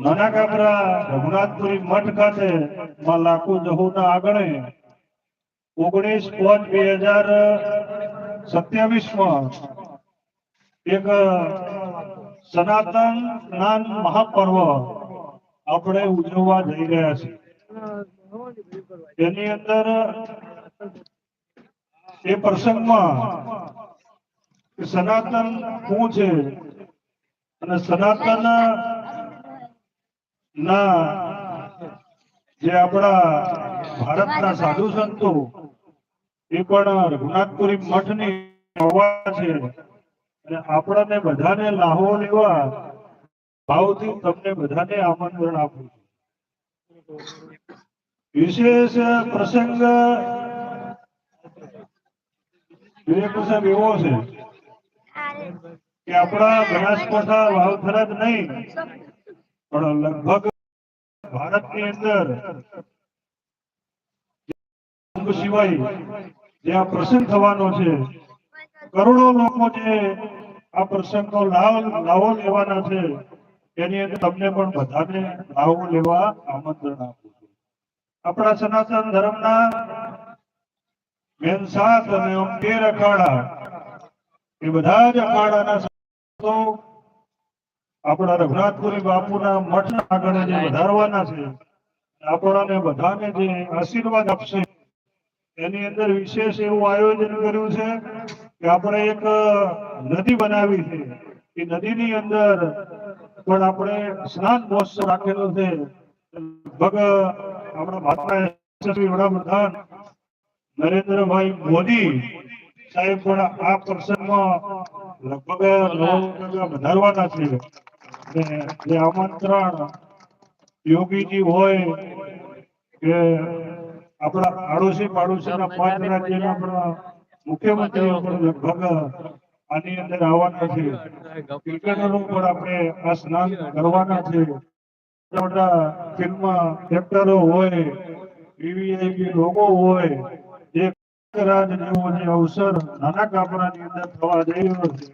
નાના કાબરા રઘુનાથપુરી મઠ ખાતે માં લાખો જહુના આંગણે ઓગણીસ પાંચ બે હજાર સત્યાવીસમાં એક સનાતન જ્ઞાન મહાપર્વ આપણે ઉજવવા જઈ રહ્યા છીએ. એની અંદર એ પ્રસંગમાં સનાતન શું છે? અને સનાતન ના. જે આપણા ભારતના સાધુ સંતો એ પણ રઘુનાથપુરી મઠની હોવા છે. અને આપણને બધાને લાહો લેવા ભાવથી તમને બધાને આમંત્રણ આપું છું. વિશેષ પ્રસંગ વિવેક સાહેબ એવો છે કે આપણા બનાસકાંઠા વાવથરા જ નહીં. પણ લગભગ ભારતની અંદર સિવાય જે આ પ્રસંગ થવાનો છે, કરોડો લોકો જે આ પ્રસંગનો લાભ લાવો લેવાના છે, એની અંદર તમને પણ બધાને લાવો લેવા આમંત્રણ આપું છું. આપણા સનાતન ધર્મના મેન સાત અને અખાડા, એ બધા જ અખાડાના આપણા રઘુનાથપુરી બાપુના મઠ આગળ જે વધારવાના છે, આપણાને બધાને જે આશીર્વાદ આપશે, એની અંદર વિશેષ એવું આયોજન કર્યું છે કે આપણે એક નદી બનાવી છે. એ નદીની અંદર પણ આપણે સ્નાન મહોત્સવ રાખેલો છે. લગભગ આપણા ભારતના યશસ્વી વડાપ્રધાન નરેન્દ્રભાઈ મોદી સાહેબ પણ આ પ્રસંગમાં લગભગ વધારવાના છે. જે આમંત્રણ યોગીજી હોય કે આપણા આડોશી પાડોશીના પાંચ રાજ્યના આપણા મુખ્યમંત્રીઓ પણ લગભગ આની અંદર આવવાના છે. ક્રિકેટરો પણ આપણે આ સ્નાન કરવાના છે. મોટા ફિલ્મ એક્ટરો હોય વીવીઆઈપી લોકો હોય જે રાજ જેવો જે અવસર નાના કાપરાની અંદર થવા જઈ રહ્યો છે.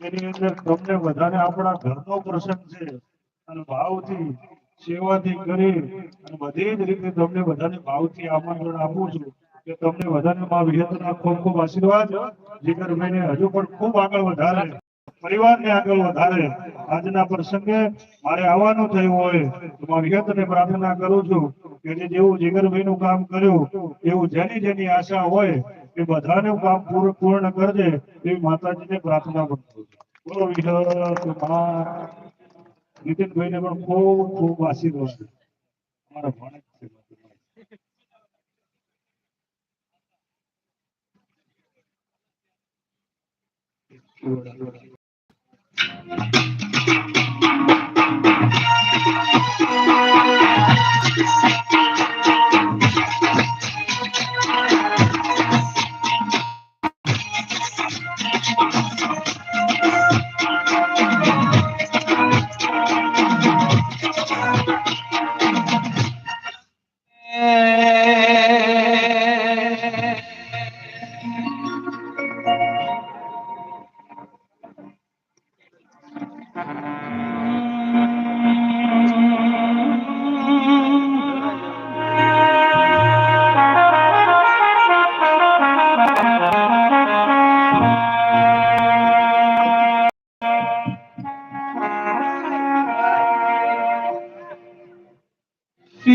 એની અંદર તમને બધાને આપણા ઘરનો પ્રસંગ છે. અને ભાવથી સેવાથી કરી અને બધી જ રીતે તમને બધાને ભાવથી આમંત્રણ આપું છું કે તમને બધાને મા વિહતના ખૂબ ખૂબ આશીર્વાદ. જીગરભાઈને હજુ પણ ખૂબ આગળ વધારે, પરિવારને આગળ વધારે આજના પ્રસંગે મારે આવવાનું થયું હોય તો મા વિહતને પ્રાર્થના કરું છું કે જેવું જેવું જીગરભાઈનું કામ કર્યું, એવું જેની જેની આશા હોય એ બધાનું કામ પૂરું પૂર્ણ કરજે એવી માતાજીને પ્રાર્થના કરું બોલો વિહત મા નીતિનભાઈને પણ ખૂબ ખૂબ આશીર્વાદ. અમારા છે સિકોતર તમે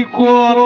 આવો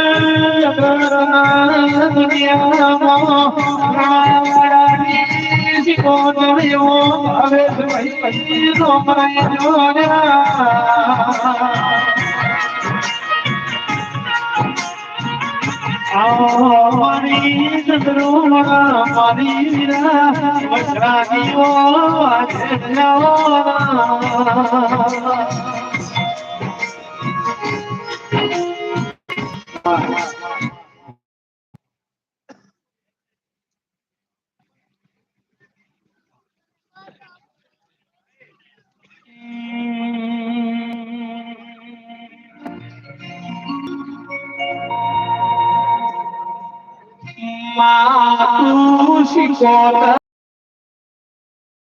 મારી સદરૂણા મારી વજરાગીઓ આજે જાઓ মা তুলসী কথা